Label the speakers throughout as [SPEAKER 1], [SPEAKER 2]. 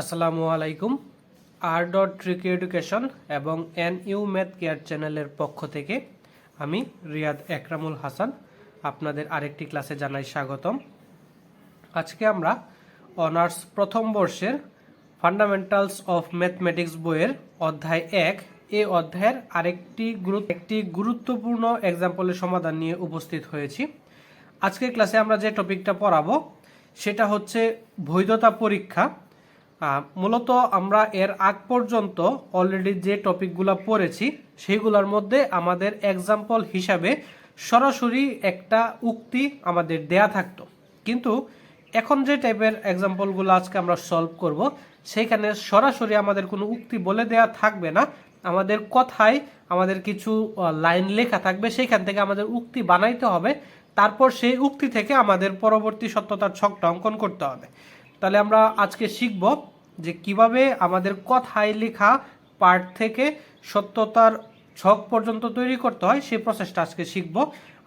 [SPEAKER 1] আসসালামু আলাইকুম। আর dot trick education এবং এন ইউ ম্যাথ কেয়ার চ্যানেলের পক্ষ থেকে আমি রিয়াদ একরামুল হাসান আপনাদের আরেকটি ক্লাসে জানাই স্বাগতম। আজকে আমরা অনার্স প্রথম বর্ষের ফান্ডামেন্টালস অফ ম্যাথমেটিক্স বইয়ের অধ্যায় এক, এই অধ্যায়ের আরেকটি একটি গুরুত্বপূর্ণ এক্সাম্পলের সমাধান নিয়ে উপস্থিত হয়েছি। আজকের ক্লাসে আমরা যে টপিকটা পড়াবো, সেটা হচ্ছে বৈধতা পরীক্ষা। মূলত আমরা এর আগ পর্যন্ত অলরেডি যে টপিকগুলো পড়েছি সেইগুলোর মধ্যে আমাদের এক্সাম্পল হিসাবে সরাসরি একটা উক্তি আমাদের দেয়া থাকতো। কিন্তু এখন যে টাইপের এক্সাম্পলগুলো আজকে আমরা সলভ করব সেইখানে সরাসরি আমাদের কোনো উক্তি বলে দেয়া থাকবে না। আমাদের কথায় আমাদের কিছু লাইন লেখা থাকবে সেইখান থেকে আমাদের উক্তি বানাইতে হবে। তারপর সেই উক্তি থেকে আমাদের পরবর্তী সত্যতার ছকটা অঙ্কন করতে হবে। তাহলে আমরা আজকে শিখব যে কীভাবে আমাদের কথায় লেখা পার্ট থেকে সত্যতার ছক পর্যন্ত তৈরি করতে হয়, সেই প্রসেসটা আজকে শিখব।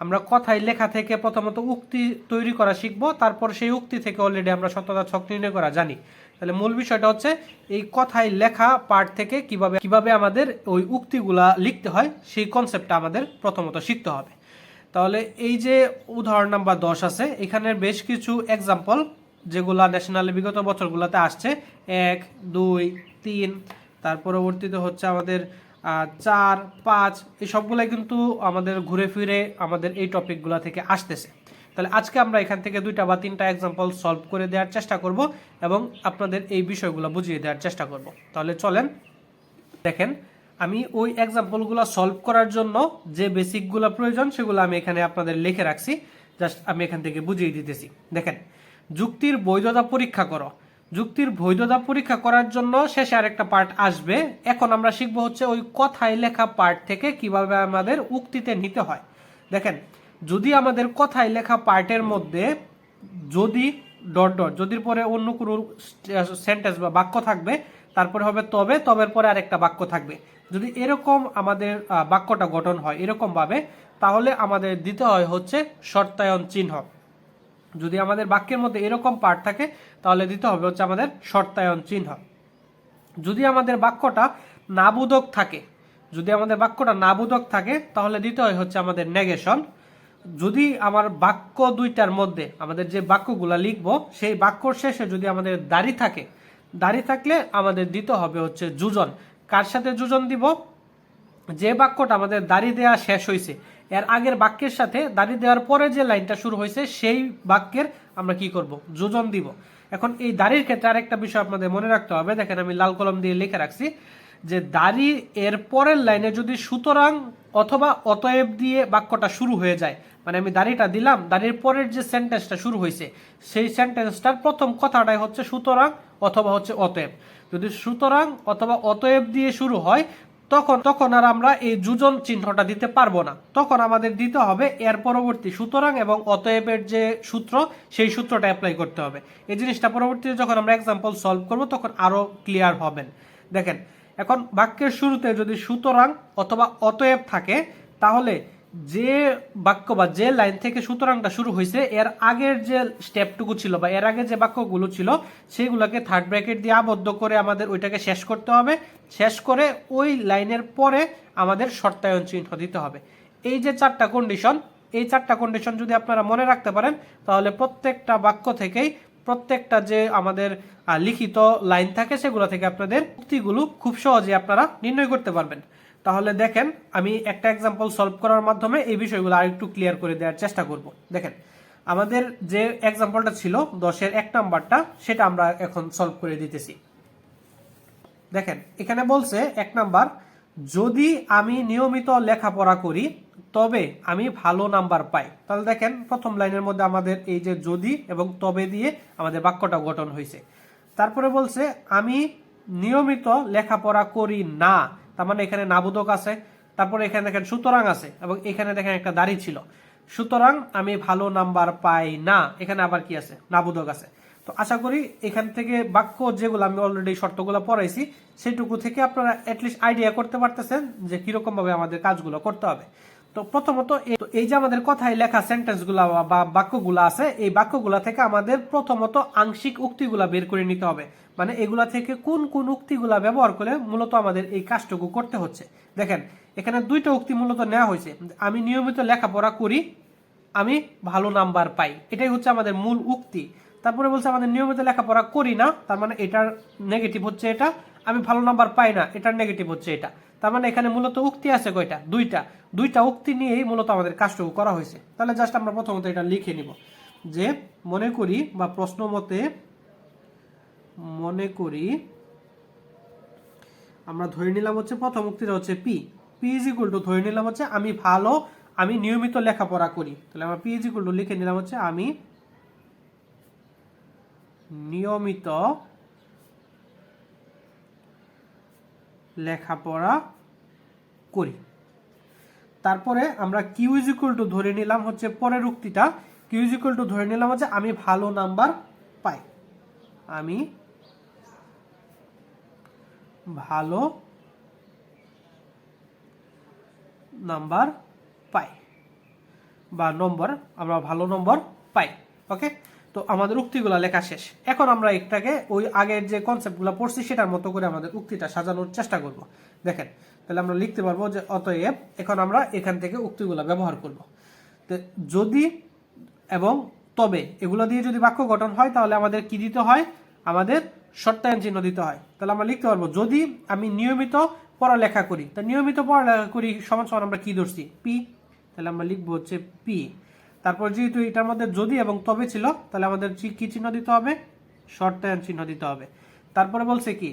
[SPEAKER 1] আমরা কথায় লেখা থেকে প্রথমত উক্তি তৈরি করা শিখব, তারপর সেই উক্তি থেকে অলরেডি আমরা সত্যতার ছক নির্ণয় করা জানি। তাহলে মূল বিষয়টা হচ্ছে, এই কথায় লেখা পার্ট থেকে কীভাবে কীভাবে আমাদের ওই উক্তিগুলা লিখতে হয়, সেই কনসেপ্টটা আমাদের প্রথমত শিখতে হবে। তাহলে এই যে উদাহরণ নাম্বার দশ আছে এখানের বেশ কিছু এক্সাম্পল যেগুলা ন্যাশনাল বিগত বছরগুলোতে আসছে, এক, দুই, তিন, তার পরবর্তীতে হচ্ছে আমাদের চার, পাঁচ, এই সবগুলাই কিন্তু আমাদের ঘুরে ফিরে আমাদের এই টপিকগুলো থেকে আসতেছে। তাহলে আজকে আমরা এখান থেকে দুইটা বা তিনটা এক্সাম্পল সলভ করে দেওয়ার চেষ্টা করব এবং আপনাদের এই বিষয়গুলো বুঝিয়ে দেওয়ার চেষ্টা করব। তাহলে চলেন, দেখেন, আমি ওই এক্সাম্পলগুলো সলভ করার জন্য যে বেসিকগুলো প্রয়োজন সেগুলো আমি এখানে আপনাদের লিখে রাখছি জাস্ট আমি এখান থেকে বুঝিয়ে দিতেছি। দেখেন যুক্তির বৈধতা পরীক্ষা করো। যুক্তির বৈধতা পরীক্ষা করার জন্য শেষে আরেকটা পার্ট আসবে। এখন আমরা শিখব হচ্ছে ওই কথায় লেখা পার্ট থেকে কীভাবে আমাদের উক্তিতে নিতে হয়। দেখেন, যদি আমাদের কথায় লেখা পার্টের মধ্যে যদি ডট ডট যদির পরে অন্য কোনো সেন্টেন্স বা বাক্য থাকবে, তারপরে হবে তবে, তবের পরে আরেকটা বাক্য থাকবে। যদি এরকম আমাদের বাক্যটা গঠন হয় এরকম ভাবে তাহলে আমাদের দিতে হয় হচ্ছে শর্তায়ন চিহ্ন। যদি আমাদের বাক্যের মধ্যে এরকম পার্ট থাকে, তাহলে দিতে হবে হচ্ছে আমাদের শর্তায়ন চিহ্ন। যদি আমাদের বাক্যটা নাবোধক থাকে, যদি আমাদের বাক্যটা নাবোধক থাকে, তাহলে দিতে হয় হচ্ছে আমাদের নেগেশন যদি আমার বাক্য দুইটার মধ্যে আমাদের যে বাক্যগুলা লিখব, সেই বাক্যর শেষে যদি আমাদের দাড়ি থাকে, দাড়ি থাকলে আমাদের দিতে হবে হচ্ছে যুজন। কার সাথে যুজন দিব? যে বাক্যটা আমাদের দাড়ি দেওয়া শেষ হয়েছে এর আগের বাক্যের সাথে দাড়ি দেওয়ার পরে যে লাইনটা শুরু হয়েছে, সেই বাক্যের আমরা কি করব? যোজন দিব। এখন এই দাড়ির ক্ষেত্রে আরেকটা বিষয় আপনাদের মনে রাখতে হবে। দেখেন আমি লাল কলম দিয়ে লিখে রাখছি যে দাড়ি এর পরের লাইনে যদি সুতরাং অথবা অতএব দিয়ে বাক্যটা শুরু হয়ে যায় মানে আমি দাড়িটা দিলাম, দাড়ির পরের যে সেন্টেন্সটা শুরু হয়েছে, সেই সেন্টেন্সটার প্রথম কথাটাই হচ্ছে সুতরাং অথবা হচ্ছে অতএব। যদি সুতরাং অথবা অতএব দিয়ে শুরু হয় তখন তখন আর আমরা এই যুজন চিহ্নটা দিতে পারব না। তখন আমাদের দিতে হবে এর পরবর্তী সুতরাং এবং অতএবের যে সূত্র, সেই সূত্রটা অ্যাপ্লাই করতে হবে। এই জিনিসটা পরবর্তীতে যখন আমরা এক্সাম্পল সলভ করব, তখন আরও ক্লিয়ার হবেন। দেখেন, এখন বাক্যের শুরুতে যদি সুতরাং অথবা অতএব থাকে, তাহলে যে বাক্য বা যে লাইন থেকে সুতরাংটা শুরু হয়েছে, এর আগের যে স্টেপটুকু ছিল বা এর আগে যে বাক্যগুলো ছিল, সেগুলোকে থার্ড ব্র্যাকেট দিয়ে আবদ্ধ করে আমাদের ওইটাকে শেষ করতে হবে। শেষ করে ওই লাইনের পরে আমাদের শর্তায়ন চিহ্ন দিতে হবে। এই যে চারটা কন্ডিশন এই চারটা কন্ডিশন যদি আপনারা মনে রাখতে পারেন, তাহলে প্রত্যেকটা বাক্য থেকেই প্রত্যেকটা যে আমাদের লিখিত লাইন থাকে, সেগুলো থেকে আপনাদের উক্তিগুলো খুব সহজে আপনারা নির্ণয় করতে পারবেন। তাহলে দেখেন, আমি একটা এক্সাম্পল সলভ করার মাধ্যমে এই বিষয়গুলো আরেকটু ক্লিয়ার করে দেওয়ার চেষ্টা করব। দেখেন, আমাদের যে এক্সাম্পলটা ছিল, দশের এক নাম্বারটা, সেটা আমরা এখন সলভ করে দিতেছি। দেখেন, এখানে বলছে এক নাম্বার, যদি আমি নিয়মিত লেখাপড়া করি, তবে আমি ভালো নাম্বার পাই। তাহলে দেখেন, প্রথম লাইনের মধ্যে আমাদের এই যে যদি এবং তবে দিয়ে আমাদের বাক্যটা গঠন হয়েছে। তারপরে বলছে, আমি নিয়মিত লেখাপড়া করি না। তার মানে এখানে নাবোধক আছে, তারপর এখানে দেখেন সুতরাং আছে, এবং এখানে দেখেন একটা দাড়ি ছিল। সুতরাং আমি ভালো নাম্বার পাই না, এখানে আবার কি আছে? নাবোধক আছে। তো আশা করি এখান থেকে বাক্য যেগুলো আমি অলরেডি শর্তগুলো পড়াইছি, সেটুকু থেকে আপনারা অ্যাটলিস্ট আইডিয়া করতে পারতেছেন যে কীরকমভাবে আমাদের কাজগুলো করতে হবে। তো প্রথমত এই- যে আমাদের কথায় লেখা সেন্টেন্সগুলা বা বাক্যগুলো আছে, এই বাক্যগুলা থেকে আমাদের প্রথমত আংশিক উক্তিগুলা বের করে নিতে হবে। মানে এগুলা থেকে কোন কোন উক্তিগুলা ব্যবহার করে মূলত আমাদের এই কাজটুকু করতে হচ্ছে। দেখেন, এখানে দুইটা উক্তি মূলত নেওয়া হয়েছে। আমি নিয়মিত লেখাপড়া করি, আমি ভালো নাম্বার পাই। এটাই হচ্ছে আমাদের মূল উক্তি। তারপরে বলছে আমাদের নিয়মিত লেখাপড়া করি না, তার মানে এটার নেগেটিভ হচ্ছে এটা। আমি ভালো নাম্বার পাই না, এটার নেগেটিভ হচ্ছে এটা। তার মানে এখানে মূলত উক্তি আছে কয়টা? দুইটা। দুইটা উক্তি নিয়েই মূলত আমাদের কাজটুকু করা হয়েছে। তাহলে জাস্ট আমরা প্রথমত এটা লিখে নিব। যে মনে করি বা প্রশ্ন মতে মনে করি আমরা ধরে নিলাম হচ্ছে প্রথম উক্তিটা হচ্ছে P P is equal to ধরে নিলাম হচ্ছে আমি ভালো, আমি নিয়মিত লেখাপড়া করি। তাহলে আমরা পি ইজ ইকুয়াল টু লিখে নিলাম হচ্ছে আমি নিয়মিত লেখাপড়া করি। তারপরে আমরা কিউ ইজ ইকুয়াল টু ধরে নিলাম হচ্ছে পরের উক্তিটা। কিউ ইজ ইকুয়াল টু ধরে নিলাম হচ্ছে আমি ভালো নাম্বার পাই। আমি ভালো নাম্বার পাই। বা নম্বর, আমরা ভালো নম্বর পাই। ওকে তো আমাদের উক্তিগুলো লেখা শেষ। এখন আমরা একটাকে ওই আগের যে কনসেপ্টগুলো পড়ছি, সেটার মতো করে আমাদের উক্তিটা সাজানোর চেষ্টা করব। দেখেন, তাহলে আমরা লিখতে পারব যে, অতএব এখন আমরা এখান থেকে উক্তিগুলো ব্যবহার করব। তো যদি এবং তবে এগুলো দিয়ে যদি বাক্য গঠন হয়, তাহলে আমাদের কি দিতে হয়? আমাদের শর্তায়ন চিহ্ন দিতে হয়। তাহলে আমরা লিখতে পারব, যদি আমি নিয়মিত পড়ালেখা করি, তা নিয়মিত পড়ালেখা করি সমান সমান আমরা কি ধরছি? পি। তাহলে আমরা লিখব হচ্ছে পি। তারপর যেহেতু এটার মধ্যে যদি এবং তবে ছিল, তাহলে আমাদের কি চিহ্ন দিতে হবে? শর্তায়ন চিহ্ন দিতে হবে। তারপরে বলছে কি,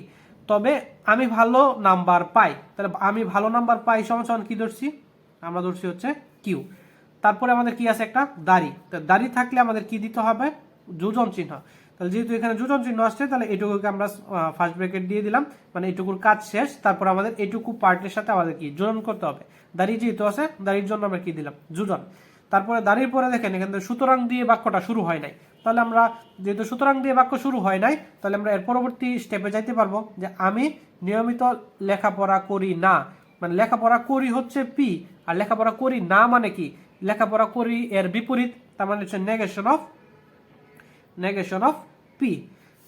[SPEAKER 1] তবে আমি ভালো নাম্বার পাই। তাহলে আমি ভালো নাম্বার পাই সমান কি ধরছি? আমরা ধরছি হচ্ছে কিউ তারপরে আমাদের কি আছে একটা? দাড়ি। তো দাড়ি থাকলে আমাদের কি দিতে হবে? যোজন চিহ্ন। তাহলে যেহেতু এখানে যোজন চিহ্ন আসছে, তাহলে এটুকুকে আমরা ফার্স্ট ব্রেকেট দিয়ে দিলাম। মানে এটুকুর কাজ শেষ। তারপর আমাদের এটুকু পার্টের সাথে আমাদের কি? যোজন করতে হবে। দাড়ি যেহেতু আছে, দাড়ির জন্য আমরা কি দিলাম? যোজন। তারপরে দাঁড়িয়ে পরে দেখেন এখানে সুতরাং দিয়ে বাক্যটা শুরু হয় নাই। তাহলে আমরা যেহেতু সুতরাং দিয়ে বাক্য শুরু হয় নাই, তাহলে আমরা এর পরবর্তী স্টেপে যাইতে পারব যে আমি নিয়মিত লেখাপড়া করি না। মানে লেখাপড়া করি হচ্ছে পি, আর লেখাপড়া করি না মানে কি? লেখাপড়া করি এর বিপরীত, তার মানে হচ্ছে negation of negation of P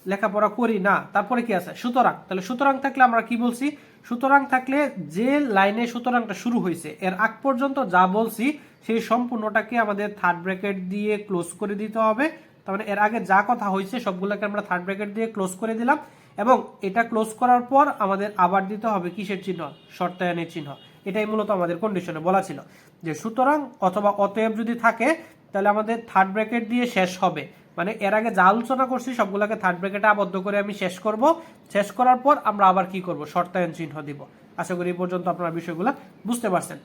[SPEAKER 1] লেখাপড়া করি না, তারপরে কি আছে? সুতরাং, তাহলে সুতরাং থাকলে আমরা কি বলছি? সুতরাং থাকলে যে লাইনে সুতরাংটা শুরু হয়েছে, এর আগ পর্যন্ত যা বলছি, সেই সম্পূর্ণটাকে আমাদের থার্ড ব্র্যাকেট দিয়ে ক্লোজ করে দিতে হবে। তার মানে এর আগে যা কথা হয়েছে, সবগুলোকে আমরা থার্ড ব্র্যাকেট দিয়ে ক্লোজ করে দিলাম এবং এটা ক্লোজ করার পর আমাদের আবার দিতে হবে কিসের চিহ্ন? শর্তায়নের চিহ্ন। এটাই মূলত আমাদের কন্ডিশনে বলা ছিল। যে সুতরাং অথবা অতএব যদি থাকে, তাহলে আমাদের থার্ড ব্র্যাকেট দিয়ে শেষ হবে। মানে এর আগে যা আলোচনা করছি, সবগুলোকে থার্ড ব্র্যাকেটে আবদ্ধ করে আমি শেষ করব। শেষ করার পর আমরা আবার কি করব? শর্তায়ন চিহ্ন দিব। আশা করি এই পর্যন্ত আপনারা বিষয়গুলো বুঝতে পারছেন।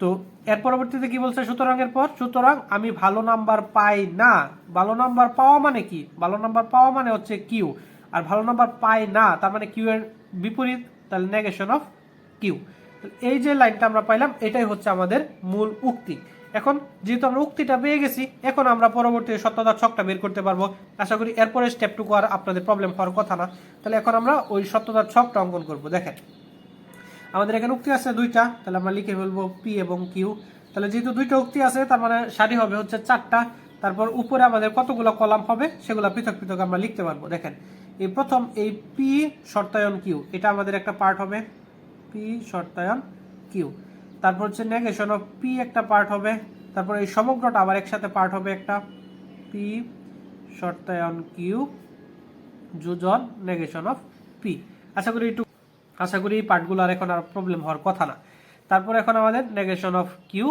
[SPEAKER 1] তো এর পরবর্তীতে কি বলছে সুতরাং এর পর? সুতরাং আমি ভালো নাম্বার পাই না। ভালো নাম্বার পাওয়া মানে কি? ভালো নাম্বার পাওয়া মানে হচ্ছে কিউ আর ভালো নাম্বার পাই না, তার মানে কিউ এর বিপরীত, তাহলে নেগেশন অফ কিউ এই যে লাইনটা আমরা পাইলাম, এটাই হচ্ছে আমাদের মূল উক্তি। এখন যেহেতু আমরা উক্তিটা পেয়ে গেছি, এখন আমরা পরবর্তী সত্যতা ছকটা বের করতে পারব। আশা করি এরপরে স্টেপটুকু আর আপনাদের প্রবলেম হওয়ার কথা না। তাহলে এখন আমরা ওই সত্যতার ছকটা অঙ্কন করব, দেখেন। আমাদের এখানে উক্তি আছে দুইটা, তাহলে আমরা লিখে ফেলব পি এবং কিউ তাহলে যেহেতু দুইটা উক্তি আছে, তার মানে সারি হবে হচ্ছে চারটা। তারপর উপরে আমাদের কতগুলো কলাম হবে, সেগুলো পৃথক পৃথক আমরা লিখতে পারব, দেখেন। এই প্রথম এই পি শর্তায়ন কিউ এটা আমাদের একটা পার্ট হবে। পি শর্তায়ন কিউ তারপর হচ্ছে নেগেশন অফ পি একটা পার্ট হবে। তারপর এই সমগ্রটা আবার একসাথে পার্ট হবে একটা। পি শর্তায়ন কিউ যোজন নেগেশন অফ পি আশা করি একটু আশা করি এই পার্টগুলো আর এখন আর প্রবলেম হওয়ার কথা না। তারপর এখন আমাদের নেগেশন অফ কিউ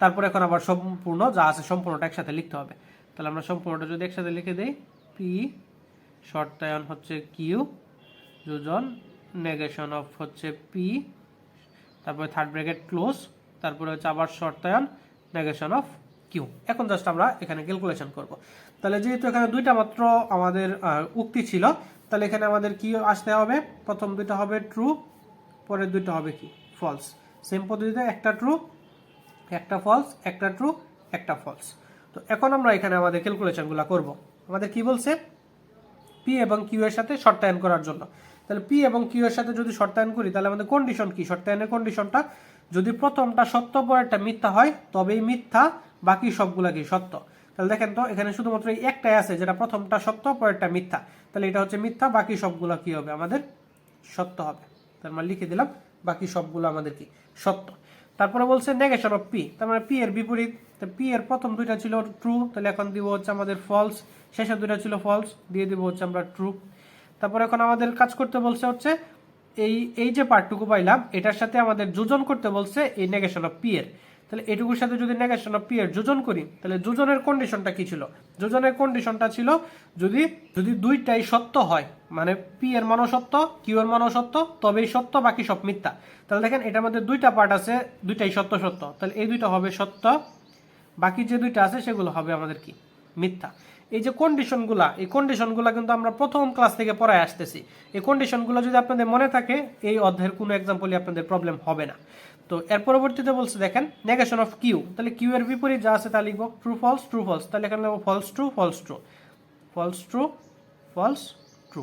[SPEAKER 1] তারপর এখন আবার সম্পূর্ণ যা আছে সম্পূর্ণটা একসাথে লিখতে হবে। তাহলে আমরা সম্পূর্ণটা যদি একসাথে লিখে দেই পি শর্তায়ন হচ্ছে কিউ যোজন নেগেশন অফ হচ্ছে পি তারপরে থার্ড ব্র্যাকেট ক্লোজ তারপরে হচ্ছে আবার শর্তায়ন নেগেশন অফ কিউ এখন জাস্ট আমরা এখানে ক্যালকুলেশন করব। তাহলে যেহেতু এখানে দুইটা মাত্র আমাদের উক্তি ছিল, তাহলে এখানে আমাদের কি আসতে হবে? প্রথম দুইটা হবে ট্রু পরের দুইটা হবে কি? ফলস সেম পদ্ধতিতে একটা ট্রু একটা ফলস একটা ট্রু একটা ফলস তো এখন আমরা এখানে আমাদের ক্যালকুলেশনগুলো করব। আমাদের কি বলছে? পি এবং কিউ এর সাথে শর্তায়ন করার জন্য। তাহলে পি এবং কিউ এর সাথে যদি শর্তায়ন করি, তাহলে আমাদের কন্ডিশন কি? শর্তায়নের কন্ডিশনটা যদি প্রথমটা সত্য পরেরটা মিথ্যা হয় তবেই মিথ্যা বাকি সবগুলা কি সত্য? তাহলে দেখেন তো, এখানে শুধুমাত্র এই একটাই আছে যেটা প্রথমটা সত্য পরেরটা মিথ্যা। তাহলে এটা হচ্ছে মিথ্যা, বাকি সবগুলা কি হবে? আমাদের সত্য হবে। তার মানে লিখে দিলাম, বাকি সবগুলো আমাদের কি? সত্য। তারপরে বলছে নেগেশন অফ পি তার মানে পি এর বিপরীত। পি এর প্রথম দুইটা ছিল ট্রু তাহলে এখন দিব হচ্ছে আমাদের ফলস শেষের দুইটা ছিল ফলস দিয়ে দিব হচ্ছে আমরা ট্রু তারপর এখন আমাদের কাজ করতে বলছে হচ্ছে এই এই যে পার্টটুকু পাইলাম, এটার সাথে আমাদের যোজন করতে বলছে এই নেগেশন অফ পি এর। তাহলে এটুকুর সাথে যদি নেগেশন অফ পি এর যোজন করি, তাহলে যোজনের কন্ডিশনটা কি ছিল? যোজনের কন্ডিশনটা ছিল যদি যদি দুইটাই সত্য হয় মানে পি এর মানও সত্য কিউ এর মানও সত্য, তবেই সত্য, বাকি সব মিথ্যা। তাহলে দেখেন, এটার মধ্যে দুইটা পার্ট আছে, দুইটাই সত্য সত্য। তাহলে এই দুইটা হবে সত্য, বাকি যে দুইটা আছে, সেগুলো হবে আমাদের কি? মিথ্যা। এই যে কন্ডিশনগুলা এই কন্ডিশনগুলা কিন্তু আমরা প্রথম ক্লাস থেকে পড়ায় আসতেছি। এই কন্ডিশনগুলো যদি আপনাদের মনে থাকে, এই অধ্যায়ের কোনো এক্সাম্পলই আপনাদের প্রবলেম হবে না। তো এর পরবর্তীতে বলছে, দেখেন নেগেশন অফ কিউ তাহলে কিউ এর বিপরীত যা আছে তা লিখব ট্রু ফলস ট্রু ফলস তাহলে এখানে লিখব false true false true false true false true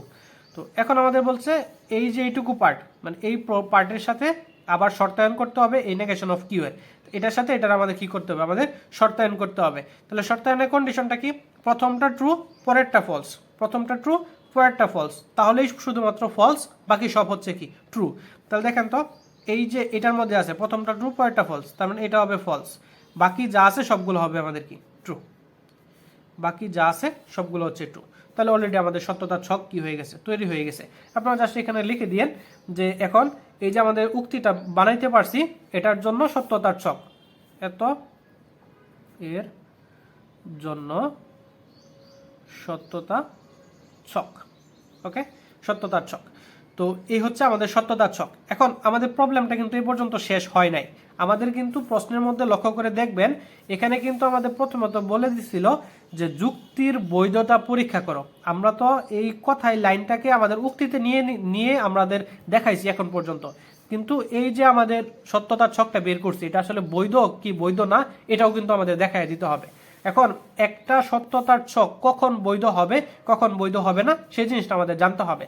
[SPEAKER 1] তো এখন আমাদের বলছে, এই যে এইটুকু পার্ট মানে এই পার্টের সাথে আবার শর্তায়ন করতে হবে এই নেগেশন অফ কিউ এর। এটার সাথে এটার আমাদের কি করতে হবে? আমাদের শর্তায়ন করতে হবে। তাহলে শর্তায়নের কন্ডিশনটা কি? প্রথমটা ট্রু পরেরটা ফলস প্রথমটা ট্রু পরেরটা ফলস তাহলেই শুধুমাত্র ফলস বাকি সব হচ্ছে কি? ট্রু তাহলে দেখেন তো, এই যে এটার মধ্যে আছে, প্রথমটা ট্রু পরেরটা ফলস তার মানে এটা হবে ফলস বাকি যা আছে সবগুলো হবে আমাদের কি? ট্রু বাকি যা আছে সবগুলো হচ্ছে ট্রু তাহলে অলরেডি আমাদের সত্যতার ছক কি হয়ে গেছে? তৈরি হয়ে গেছে। আপনারা জাস্ট এখানে লিখে দিয়েন যে এখন এই যে আমাদের উক্তিটা বানাইতে পারছি, এটার জন্য সত্যতার ছক। এত এর জন্য সত্যতা ছক, ওকে? সত্যতার ছক। তো এই হচ্ছে আমাদের সত্যতার ছক। এখন আমাদের প্রবলেমটা কিন্তু এই পর্যন্ত শেষ হয় নাই। আমাদের কিন্তু প্রশ্নের মধ্যে লক্ষ্য করে দেখবেন, এখানে কিন্তু আমাদের প্রথমত বলে দিছিল যে যুক্তির বৈধতা পরীক্ষা করো। আমরা তো এই কথাই লাইনটাকে আমাদের উক্তিতে নিয়ে নিয়ে আমাদের দেখাইছি এখন পর্যন্ত। কিন্তু এই যে আমাদের সত্যতার ছকটা বের করছি, এটা আসলে বৈধ কি বৈধ না, এটাও কিন্তু আমাদের দেখাই দিতে হবে। এখন একটা সত্যতার ছক কখন বৈধ হবে, কখন বৈধ হবে না, সেই জিনিসটা আমাদের জানতে হবে।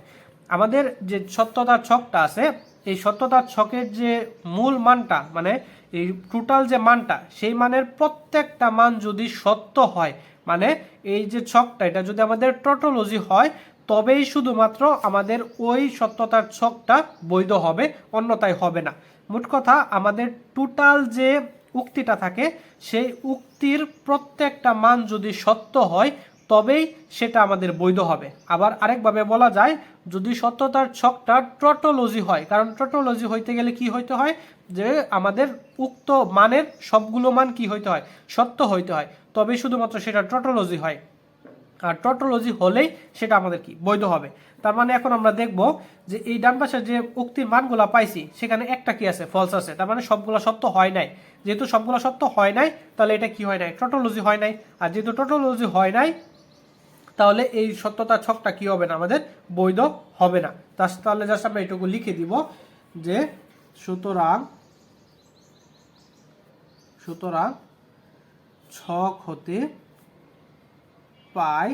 [SPEAKER 1] আমাদের যে সত্যতার ছকটা আছে, এই সত্যতার ছকের যে মূল মানটা মানে এই টোটাল যে মানটা, সেই মানের প্রত্যেকটা মান যদি সত্য হয় মানে এই যে ছকটা, এটা যদি আমাদের টোটোলজি হয়, তবেই শুধুমাত্র আমাদের ওই সত্যতার ছকটা বৈধ হবে, অন্যথায় হবে না। মোট কথা, আমাদের টোটাল যে উক্তিটা থাকে, সেই উক্তির প্রত্যেকটা মান যদি সত্য হয়, তবেই সেটা আমাদের বৈধ হবে। আবার আরেকভাবে বলা যায়, যদি সত্যতার ছকটা ট্রটোলজি হয়, কারণ ট্রটোলজি হইতে গেলে কি হইতে হয়? যে আমাদের উক্ত মানের সবগুলো মান কি হইতে হয়? সত্য হইতে হয়। তবে শুধুমাত্র সেটা ট্রটোলজি হয়। টটোলজি হলেই সেটা আমাদের কি? বৈধ হবে। তার মানে এখন আমরা দেখব যে এই ডান পাশের যে উক্তির মানগুলো পাইছি, সেখানে একটা কি আছে? ফলস আছে। তার মানে সবগুলো সত্য হয় নাই। যেহেতু সবগুলো সত্য হয় নাই, তাহলে এটা কি হয় নাই? টটোলজি হয় নাই। আর যেহেতু টটোলজি হয় নাই, তাহলে এই সত্যতার ছকটা কি হবে না? আমাদের বৈধ হবে না। তাহলে জাস্ট আমরা এটুকু লিখে দিব যে সুতরাং সুতরাং ছক হতে পাই।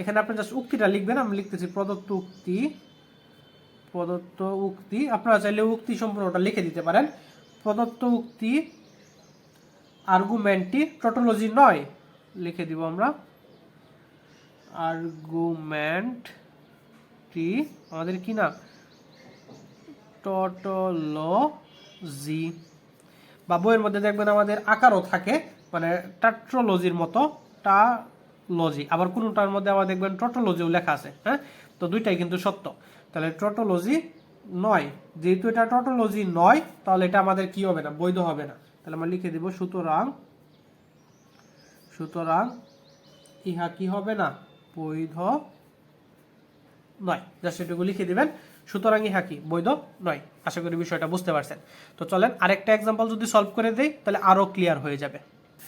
[SPEAKER 1] এখানে আপনি জাস্ট উক্তিটা লিখবেন, আমি লিখতেছি প্রদত্ত উক্তি প্রদত্ত উক্তি। আপনারা চাইলে উক্তি সম্পূর্ণটা লিখে দিতে পারেন। প্রদত্ত উক্তি আর্গুমেন্টটি টোটোলজি নয়, লিখে দিব আমরা। আর্গুমেন্টটি আমাদের কি না? টটোলজি বা বইয়ের মধ্যে দেখবেন আমাদের আকারও থাকে মানে টাট্রোলজির মতো, টা লজি আবার কোনোটার মধ্যে আবার দেখবেন টটোলজিও লেখা আছে হ্যাঁ? তো দুইটাই কিন্তু সত্য। তাহলে টটোলজি নয়। যেহেতু এটা টটোলজি নয়, তাহলে এটা আমাদের কি হবে না? বৈধ হবে না। তাহলে আমরা লিখে দিব, সুতরাং সুতরাং ইহা কি হবে না? বৈধ নয়। জাস্ট এটুকু লিখে দিবেন, সুতরাং ইহা কি? বৈধ নয়। আশা করি বিষয়টা বুঝতে পারছেন। তো চলেন, আরেকটা এক্সাম্পল যদি সলভ করে দেই, তাহলে আরও ক্লিয়ার হয়ে যাবে।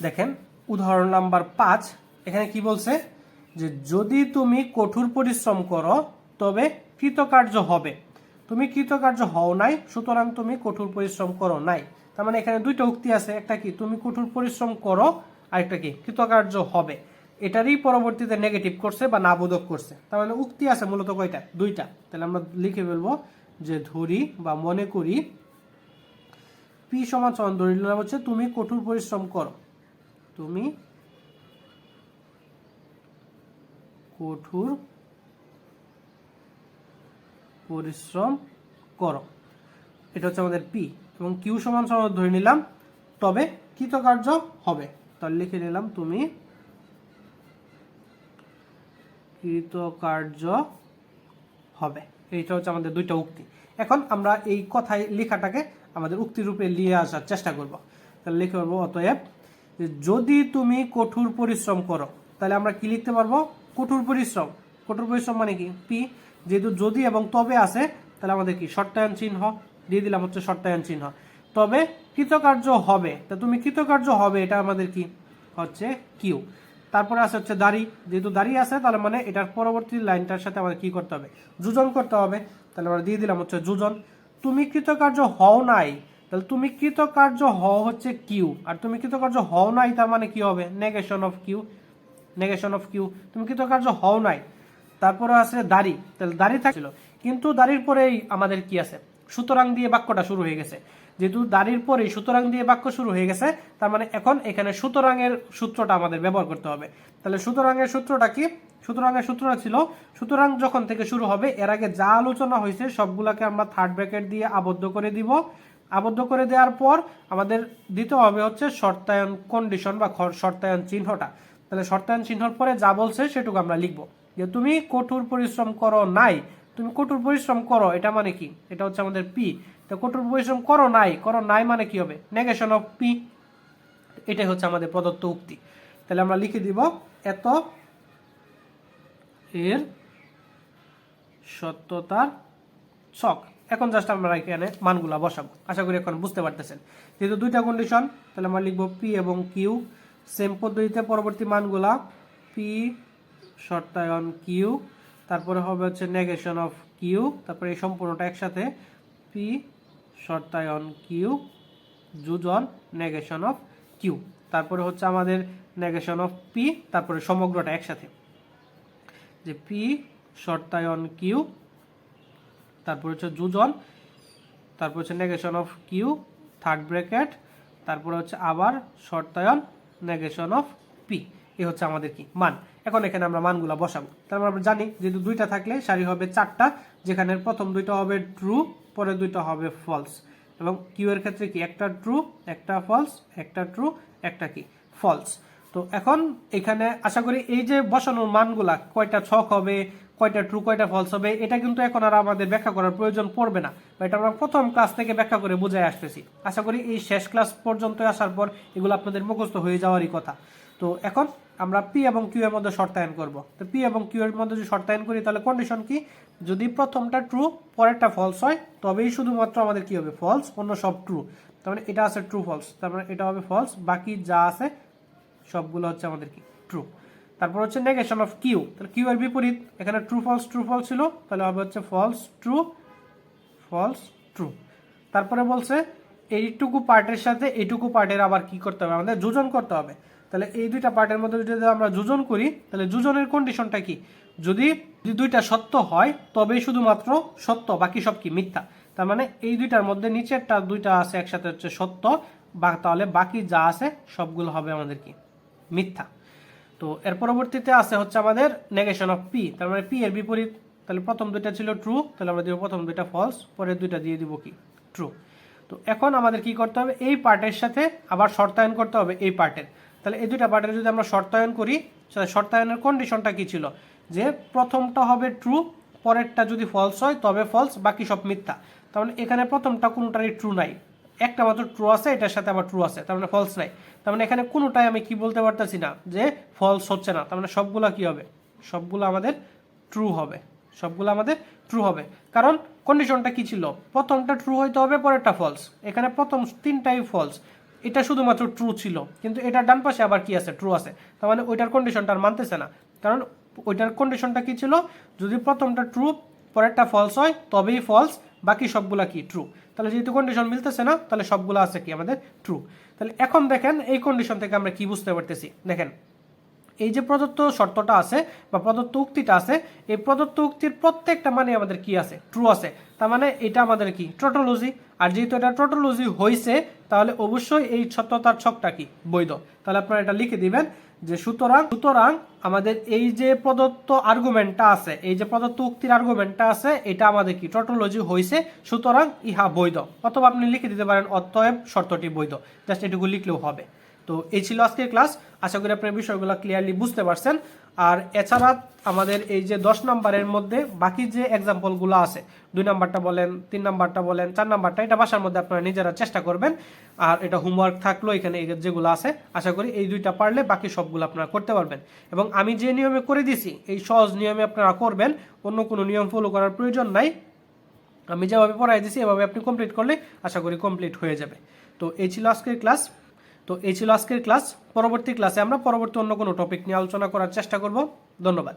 [SPEAKER 1] দেখেন, উদাহরণ নাম্বার পাঁচ এখানে কি বলছে? যে যদি তুমি কঠোর পরিশ্রম করো, তবে কৃতকার্য হবে। তুমি কৃতকার্য হও নাই, সুতরাং তুমি কঠোর পরিশ্রম করো নাই। তার মানে এখানে দুইটা উক্তি আছে, একটা কি? তুমি কঠোর পরিশ্রম করো আরেকটা কি? কৃতকার্য হবে। এটারই পরবর্তীতে নেগেটিভ করছে বা নাবোধক করছে। তার মানে উক্তি আছে মূলত কয়টা? দুইটা। তাহলে আমরা লিখে ফেলব যে ধরি বা মনে করি, পি সমান সমান ধরে নিলাম হচ্ছে তুমি কঠোর পরিশ্রম করো। তুমি কঠোর পরিশ্রম করো। এটা হচ্ছে আমাদের পি এবং কিউ সমান সমান ধরে নিলাম। তবে কৃতকার্য হবে। তাহলে লিখে নিলাম তুমি কৃতকার্য হবে। এইটা হচ্ছে আমাদের দুইটা উক্তি। এখন আমরা এই কথায় লেখাটাকে আমাদের উক্তি রূপে নিয়ে আসার চেষ্টা করব। তাহলে লিখে পারব অতএব যদি তুমি কঠোর পরিশ্রম করো, তাহলে আমরা কি লিখতে পারব? কঠোর পরিশ্রম। কঠোর পরিশ্রম মানে কি? পি যেহেতু যদি এবং তবে আছে, তাহলে আমাদের কি? শর্তায়ন চিহ্ন। দিয়ে দিলাম হচ্ছে শর্তায়ন চিহ্ন। তবে কৃতকার্য হবে। তা তুমি কৃতকার্য হবে, এটা আমাদের কি? হচ্ছে কিউ তারপরে আছে হচ্ছে দাড়ি। যেহেতু দাঁড়িয়ে আছে, তাহলে মানে এটার পরবর্তী লাইনটার সাথে আমাদের কি করতে হবে? যোজন করতে হবে। তাহলে আমরা দিয়ে দিলাম হচ্ছে যোজন। তুমি কৃতকার্য হও নাই, তাহলে তুমি কৃতকার্য হও হচ্ছে কিউ আর তুমি কৃতকার্য হও নাই, তার মানে কি হবে? Negation of Q negation of Q. তুমি কৃতকার্য হও নাই। তারপরে আছে দাড়ি। তাহলে দাড়ি থাকছিল। কিন্তু দাড়ির পরেই আমাদের কি আছে? সুতরাং দিয়ে বাক্যটা শুরু হয়ে গেছে। যেহেতু দাড়ির পরেই সুতরাং দিয়ে বাক্য শুরু হয়ে গেছে, তার মানে এখন এখানে সুতরাংয়ের সূত্রটা আমাদের ব্যবহার করতে হবে। তাহলে সুতরাংয়ের সূত্রটা কি? সুতরাংয়ের সূত্রটা ছিল, সুতরাং যখন থেকে শুরু হবে, এর আগে যা আলোচনা হয়েছে, সবগুলাকে আমরা থার্ড ব্র্যাকেট দিয়ে আবদ্ধ করে দিব। আবদ্ধ করে দেওয়ার পর আমাদের দিতে হবে হচ্ছে শর্তায়ন কন্ডিশন বা শর্তায়ন চিহ্নটা। তাহলে শর্তায়ন চিহ্নর পরে যা বলছে সেটুকু আমরা লিখব। যে তুমি কঠোর পরিশ্রম করো নাই, তুমি কঠোর পরিশ্রম করো, এটা মানে কি? এটা হচ্ছে আমাদের পি তো কঠোর পরিশ্রম করো নাই করো নাই মানে কি হবে? নেগেশন অফ পি এটাই হচ্ছে আমাদের প্রদত্ত উক্তি। তাহলে আমরা লিখে দিব, এত এর সত্যতার ছক। এখন জাস্ট আমরা এখানে মানগুলা বসাবো। আশা করি এখন বুঝতে পারতেছেন। যেহেতু দুইটা কন্ডিশন তাহলে আমরা লিখব পি এবং কিউ সেম পদ্ধতিতে পরবর্তী মানগুলা পি শর্তায়ন কিউ তারপরে হবে হচ্ছে নেগেশন অফ কিউ তারপরে এই সম্পূর্ণটা একসাথে পি শর্তায়ন কিউ যুজন নেগেশন অফ কিউ তারপরে হচ্ছে আমাদের নেগেশন অফ পি তারপরে সমগ্রটা একসাথে। যে পি শর্তায়ন কিউ তারপর হচ্ছে যুজন তারপর হচ্ছে negation of Q third bracket তারপরে হচ্ছে আবার শর্তায়ন নেগেশন অফ পি এ হচ্ছে আমাদের কি? মান। এখন এখানে আমরা মানগুলো বসাবো। তারপর আমরা জানি যেহেতু দুইটা থাকলে সারি হবে চারটা, যেখানে প্রথম দুইটা হবে ট্রু পরের দুইটা হবে ফলস এবং কিউ এর ক্ষেত্রে কি? একটা ট্রু একটা ফলস একটা ট্রু একটা কি? ফলস তো এখন এখানে আশা করি এই যে বসানোর মানগুলা কয়টা ছক হবে কয়টা ট্রু কয়টা ফলস হবে, এটা কিন্তু এখন আর আমাদের ব্যাখ্যা করার প্রয়োজন পড়বে না। বা এটা আমরা প্রথম ক্লাস থেকে ব্যাখ্যা করে বুঝাই আসতেছি। আশা করি এই শেষ ক্লাস পর্যন্ত আসার পর এগুলো আপনাদের মুখস্থ হয়ে যাওয়ারই কথা। তো এখন আমরা পি এবং কিউ এর মধ্যে শর্তায়ন করব। তো পি এবং কিউ এর মধ্যে যদি শর্তায়ন করি, তাহলে কন্ডিশন কি? যদি প্রথমটা ট্রু পরেরটা ফলস হয়, তবেই শুধুমাত্র আমাদের কি হবে? ফলস অন্য সব ট্রু তার মানে এটা আছে ট্রু ফলস তার মানে এটা হবে ফলস বাকি যা আছে, সবগুলো হচ্ছে আমাদের কি? ট্রু তারপর হচ্ছে নেগেশন অফ কিউ তাহলে কিউ এর বিপরীত, এখানে ট্রু ফলস ট্রু ফলস ছিল, তাহলে হবে হচ্ছে ফলস ট্রু ফলস ট্রু তারপরে বলছে এইটুকু পার্টের সাথে এইটুকু পার্টের আবার কি করতে হবে? আমাদের যোজন করতে হবে। তাহলে এই দুইটা পার্টের মধ্যে যদি আমরা যোজন করি, তাহলে যোজনের কন্ডিশনটা কি? যদি দুইটা সত্য হয়, তবেই শুধুমাত্র সত্য, বাকি সব কি? মিথ্যা। তার মানে এই দুইটার মধ্যে নিচেরটা দুইটা আছে একসাথে হচ্ছে সত্য, বা তাহলে বাকি যা আছে সবগুলো হবে আমাদের কি? মিথ্যা। তো এর পরবর্তীতে আছে হচ্ছে আমাদের নেগেশন অফ পি তার মানে পি এর বিপরীত। তাহলে প্রথম দুইটা ছিল ট্রু তাহলে আমরা দিব প্রথম দুইটা ফলস পরের দুইটা দিয়ে দিব কি? ট্রু তো এখন আমাদের কি করতে হবে? এই পার্টের সাথে আবার শর্তায়ন করতে হবে এই পার্টের। তাহলে এই দুইটা পার্টের যদি আমরা শর্তায়ন করি, তাহলে শর্তায়নের কন্ডিশনটা কি ছিল? যে প্রথমটা হবে ট্রু পরেরটা যদি ফলস হয়, তবে ফলস বাকি সব মিথ্যা। তার মানে এখানে প্রথমটা কোনোটারই ট্রু নাই। একটা মাত্র ট্রু আছে, এটার সাথে আবার ট্রু আছে, তার মানে ফলস নাই। তার মানে এখানে কোনোটাই আমি কি বলতে পারতেছি না যে ফলস হচ্ছে না, তার মানে সবগুলো কি হবে? সবগুলো আমাদের ট্রু হবে, সবগুলো আমাদের ট্রু হবে। কারণ কন্ডিশনটা কি ছিল? প্রথমটা ট্রু হইতে হবে, পরেরটা ফলস এখানে প্রথম তিনটাই ফলস এটা শুধুমাত্র ট্রু ছিল, কিন্তু এটার ডান পাশে আবার কি আছে? ট্রু আছে। তার মানে ওইটার কন্ডিশনটা আর মানতেছে না। কারণ ওইটার কন্ডিশনটা কি ছিল? যদি প্রথমটা ট্রু পরেরটা ফলস হয়, তবেই ফলস বাকি সবগুলা কি? ট্রু তাহলে যেহেতু কন্ডিশন মিলতেছে না, তাহলে সবগুলো আছে কি আমাদের? ট্রু তাহলে এখন দেখেন এই কন্ডিশন থেকে আমরা কি বুঝতে পারতেছি? দেখেন, এই যে প্রদত্ত শর্তটা আছে বা প্রদত্ত উক্তিটা আছে, এই প্রদত্ত উক্তির প্রত্যেকটা মানে আমাদের কি আছে? ট্রু আছে। তার মানে এটা আমাদের কি? টোটোলজি আর যেহেতু এটা টোটোলজি হয়েছে তাহলে অবশ্যই এই সত্যতার ছকটা কি? বৈধ। তাহলে আপনারা এটা লিখে দিবেন। যে সুতরাং সুতরাং আমাদের এই যে প্রদত্ত আর্গুমেন্টটা আছে, এই যে প্রদত্ত উক্তির আর্গুমেন্টটা আছে, এটা আমাদের কি টটোলজি হয়েছে সুতরাং ইহা বৈধ। অথবা আপনি লিখে দিতে পারেন অতএব শর্তটি বৈধ। জাস্ট এটুকু লিখলেও হবে। তো এই ছিল আজকের ক্লাস। আশা করি আপনার বিষয়গুলো ক্লিয়ারলি বুঝতে পারছেন। আর এছাড়া আমাদের এই যে দশ নাম্বারের মধ্যে বাকি যে এক্সাম্পলগুলো আছে, দুই নাম্বারটা বলেন, তিন নাম্বারটা বলেন, চার নাম্বারটা, এটা বাসার মধ্যে আপনারা নিজেরা চেষ্টা করবেন। আর এটা হোমওয়ার্ক থাকল এখানে যেগুলো আছে, আশা করি এই দুইটা পারলে বাকি সবগুলো আপনারা করতে পারবেন। এবং আমি যে নিয়মে করে দিছি, এই সহজ নিয়মে আপনারা করবেন, অন্য কোনো নিয়ম ফলো করার প্রয়োজন নাই। আমি যেভাবে পড়াই দিছি, এভাবে আপনি কমপ্লিট করলে আশা করি কমপ্লিট হয়ে যাবে। তো এই ছিল আজকের ক্লাস। তো এই ছিল আজকের ক্লাস। পরবর্তী ক্লাসে আমরা পরবর্তী অন্য কোনো টপিক নিয়ে আলোচনা করার চেষ্টা করব। ধন্যবাদ।